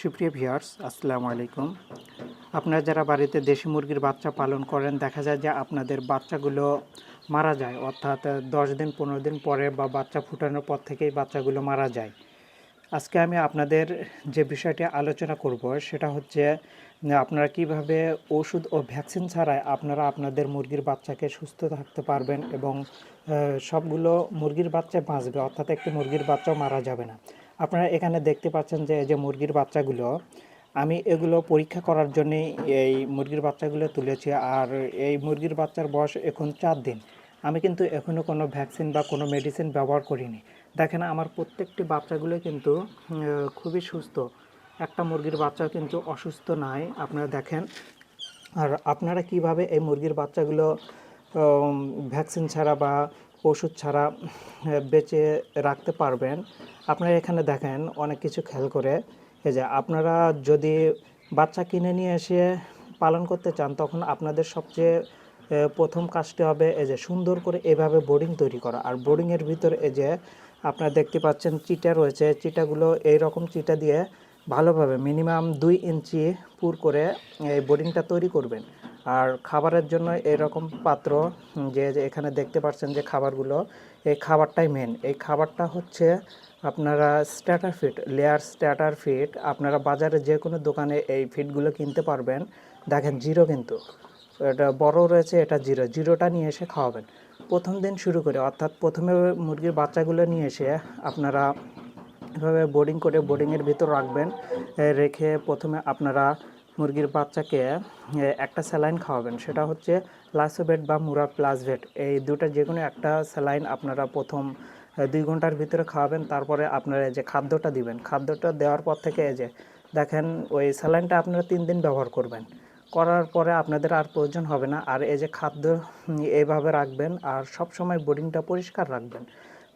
সুপ্রিয় ভিউয়ার্স, আসসালামু আলাইকুম। আপনারা যারা বাড়িতে দেশি মুরগির বাচ্চা পালন করেন, দেখা যায় যে আপনাদের বাচ্চাগুলো মারা যায়। অর্থাৎ দশ দিন, পনেরো দিন পরে বা বাচ্চা ফুটানোর পর থেকেই বাচ্চাগুলো মারা যায়। আজকে আমি আপনাদের যে বিষয়টি আলোচনা করব, সেটা হচ্ছে, আপনারা কীভাবে ওষুধ ও ভ্যাকসিন ছাড়াই আপনারা আপনাদের মুরগির বাচ্চাকে সুস্থ থাকতে পারবেন এবং সবগুলো মুরগির বাচ্চা বাঁচবে, অর্থাৎ একটি মুরগির বাচ্চাও মারা যাবে না। আপনারা এখানে দেখতে পাচ্ছেন যে, এই যে মুরগির বাচ্চাগুলো, আমি এগুলো পরীক্ষা করার জন্যই এই মুরগির বাচ্চাগুলো তুলেছি। আর এই মুরগির বাচ্চার বয়স এখন চার দিন। আমি কিন্তু এখনও কোনো ভ্যাকসিন বা কোনো মেডিসিন ব্যবহার করিনি। দেখেন, আমার প্রত্যেকটি বাচ্চাগুলো কিন্তু খুবই সুস্থ। একটা মুরগির বাচ্চা কিন্তু অসুস্থ নয় আপনারা দেখেন। আর আপনারা কীভাবে এই মুরগির বাচ্চাগুলো ভ্যাকসিন ছাড়া বা ওষুধ ছাড়া বেঁচে রাখতে পারবেন। আপনারা এখানে দেখেন অনেক কিছু খেয়াল করে। এই যে আপনারা যদি বাচ্চা কিনে নিয়ে এসে পালন করতে চান, তখন আপনাদের সবচেয়ে প্রথম কাজটি হবে এই যে সুন্দর করে এভাবে বোর্ডিং তৈরি করা। আর বোর্ডিংয়ের ভিতরে এই যে আপনারা দেখতে পাচ্ছেন চিটা রয়েছে। চিটাগুলো এই রকম চিটা দিয়ে ভালোভাবে মিনিমাম দুই ইঞ্চি পুর করে এই বোর্ডিংটা তৈরি করবেন। আর খাবারের জন্য এরকম পাত্র যে যে, এখানে দেখতে পাচ্ছেন যে খাবারগুলো, এই খাবারটাই মেন এই খাবারটা হচ্ছে আপনারা starter fit layer starter fit আপনারা বাজারে যে কোনো দোকানে এই ফিটগুলো কিনতে পারবেন। দেখেন জিরো কিন্তু। এটা বড় রয়েছে, এটা জিরো জিরোটা নিয়ে এসে খাওয়াবেন। প্রথম দিন শুরু করে, অর্থাৎ প্রথমে মুরগির বাচ্চাগুলো নিয়ে এসে আপনারা এভাবে বোর্ডিং করে বোর্ডিংয়ের ভিতর রাখবেন রেখে প্রথমে আপনারা মুরগির বাচ্চাকে একটা স্যালাইন খাওয়াবেন। সেটা হচ্ছে লাসোভেট বা মুরা প্লাসভেট এই দুটো যে কোনো একটা স্যালাইন আপনারা প্রথম দুই ঘণ্টার ভিতরে খাওয়াবেন। তারপরে আপনারা এই যে খাদ্যটা দিবেন। খাদ্যটা দেওয়ার পর থেকে এই যে দেখেন, ওই স্যালাইনটা আপনারা তিন দিন ব্যবহার করবেন। করার পরে আপনাদের আর প্রয়োজন হবে না। আর এই যে খাদ্য এইভাবে রাখবেন। আর সব সময় বোর্ডিংটা পরিষ্কার রাখবেন।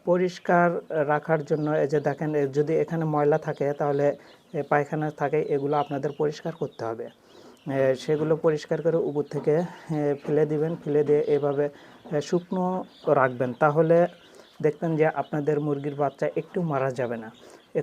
পরিষ্কার রাখার জন্য এই যে দেখেন যদি এখানে ময়লা থাকে, তাহলে পায়খানা থাকে, এগুলো আপনাদের পরিষ্কার করতে হবে। সেগুলো পরিষ্কার করে উপর থেকে ফেলে দিবেন, ফেলে দিয়ে এভাবে শুকনো রাখবেন। তাহলে দেখবেন যে আপনাদের মুরগির বাচ্চা একটু মারা যাবে না।